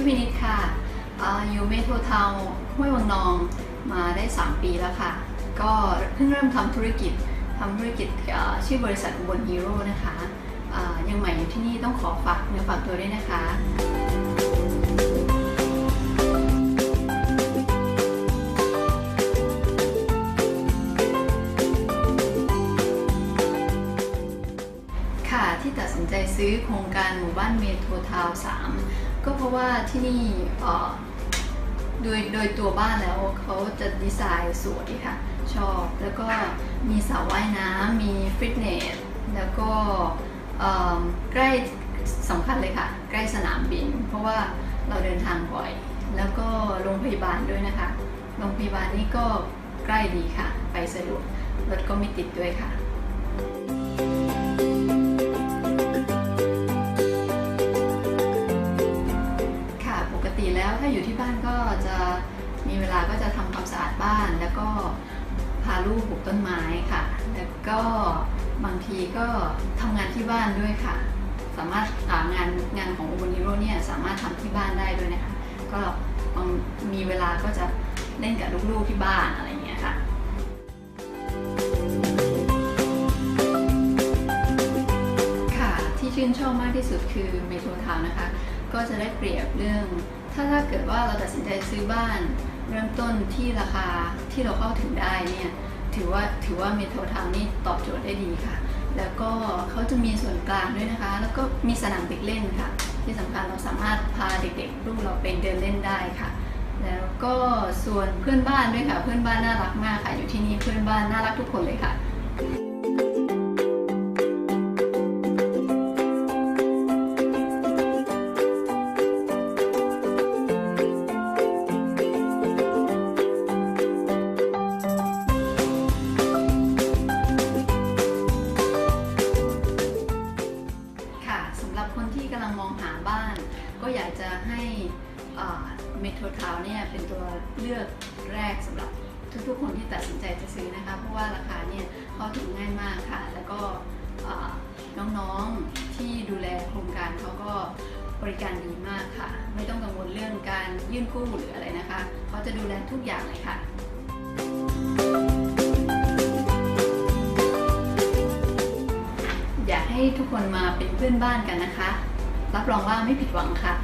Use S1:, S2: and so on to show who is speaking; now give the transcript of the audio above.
S1: อยู่เมโทรทาวห้วยวังนองมาได้ 3 ปีแล้วค่ะ ก็เพิ่งเริ่มทำธุรกิจทำธุรกิจชื่อบริษัทอุบลฮีโร่นะคะยังใหม่อยู่ที่นี่ต้องขอฝากเนื้อฝากตัวด้วยนะคะค่ะที่ตัดสินใจซื้อโครงการหมู่บ้านเมโทรทาวน์3 ก็เพราะว่าที่นี่โดยโดยตัวบ้านแล้วเขาจะดีไซน์สวยค่ะ ชอบแล้วก็มีสระว่ายน้ำมีฟิตเนส แล้วก็ใกล้สำคัญเลยค่ะ ใกล้สนามบิน เพราะว่าเราเดินทางบ่อย แล้วก็โรงพยาบาลด้วยนะคะ โรงพยาบาลนี่ก็ใกล้ดีค่ะ ไปสะดวกรถก็ไม่ติดด้วยค่ะ ติแล้วถ้าอยู่ที่บ้านก็จะมีเวลาก็จะทำความสะอาดบ้าน แล้วก็พาลูกปลูกต้นไม้ค่ะ แล้วก็บางทีก็ทำงานที่บ้านด้วยค่ะ สามารถางานงานของอุบลฮีโร่เนี่ยสามารถทำที่บ้านได้ด้วยนะคะ ก็บางมีเวลาก็จะเล่นกับลูกๆที่บ้านอะไรอย่างเงี้ยค่ะค่ะที่ชื่นชอบมากที่สุดคือเมโทรทาวน์นะคะ ก็จะได้เปรียบเรื่อง ถ้าถ้าเกิดว่าเราตัดสินใจซื้อบ้าน เริ่มต้นที่ราคาที่เราเข้าถึงได้เนี่ยถือว่าถือว่าเมโทรทาวน์นี่ตอบโจทย์ได้ดีค่ะ แล้วก็เขาจะมีส่วนกลางด้วยนะคะ แล้วก็มีสนามเด็กเล่นค่ะ ที่สำคัญเราสามารถพาเด็กๆลูกเราไปเดินเล่นได้ค่ะ แล้วก็ส่วนเพื่อนบ้านด้วยค่ะ เพื่อนบ้านน่ารักมากค่ะ อยู่ที่นี่เพื่อนบ้านน่ารักทุกคนเลยค่ะ ก็อยากจะให้เมโทรทาวเนี่ยเป็นตัวเลือกแรกสำหรับทุกๆคนที่ตัดสินใจจะซื้อนะคะ เพราะว่าราคาเนี่ยเข้าถึงง่ายมากค่ะ แล้วก็น้องๆที่ดูแลโครงการเขาก็บริการดีมากค่ะ ไม่ต้องกังวลเรื่องการยื่นกู้หรืออะไรนะคะเขาจะดูแลทุกอย่างเลยค่ะอยากให้ทุกคนมาเป็นเพื่อนบ้านกันนะคะ รับรองว่าไม่ผิดหวังค่ะ